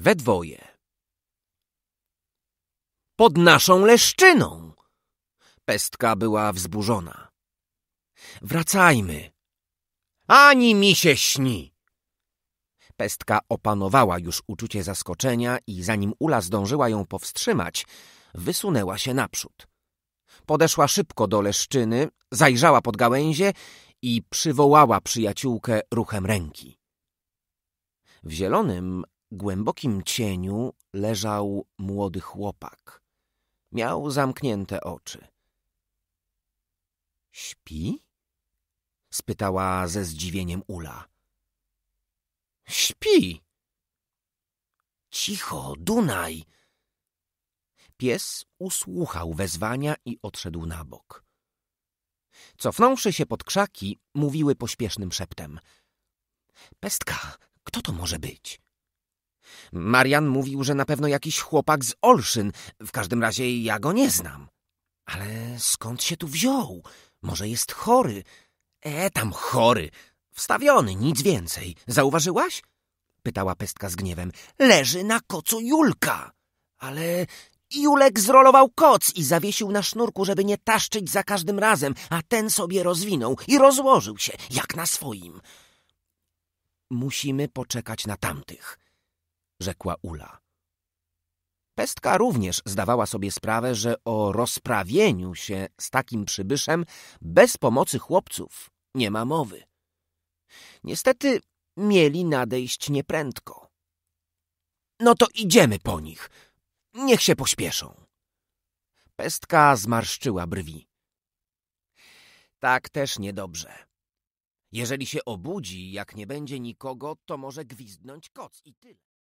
We dwoje. Pod naszą leszczyną! Pestka była wzburzona. Wracajmy. Ani mi się śni. Pestka opanowała już uczucie zaskoczenia i zanim Ula zdążyła ją powstrzymać, wysunęła się naprzód. Podeszła szybko do leszczyny, zajrzała pod gałęzie i przywołała przyjaciółkę ruchem ręki. W zielonym, głębokim cieniu leżał młody chłopak. Miał zamknięte oczy. Śpi? spytała ze zdziwieniem Ula. Śpi! Cicho, Dunaj! Pies usłuchał wezwania i odszedł na bok. Cofnąwszy się pod krzaki, mówiły pośpiesznym szeptem. Pestka, kto to może być? Marian mówił, że na pewno jakiś chłopak z Olszyn. W każdym razie ja go nie znam. Ale skąd się tu wziął? Może jest chory? E, tam chory. Wstawiony, nic więcej. Zauważyłaś? Pytała pestka z gniewem. Leży na kocu Julka. Ale Julek zrolował koc i zawiesił na sznurku, żeby nie taszczyć za każdym razem, a ten sobie rozwinął i rozłożył się, jak na swoim. Musimy poczekać na tamtych, rzekła Ula. Pestka również zdawała sobie sprawę, że o rozprawieniu się z takim przybyszem bez pomocy chłopców nie ma mowy. Niestety mieli nadejść nieprędko. No to idziemy po nich. Niech się pośpieszą. Pestka zmarszczyła brwi. Tak też niedobrze. Jeżeli się obudzi, jak nie będzie nikogo, to może gwizdnąć koc i tyle.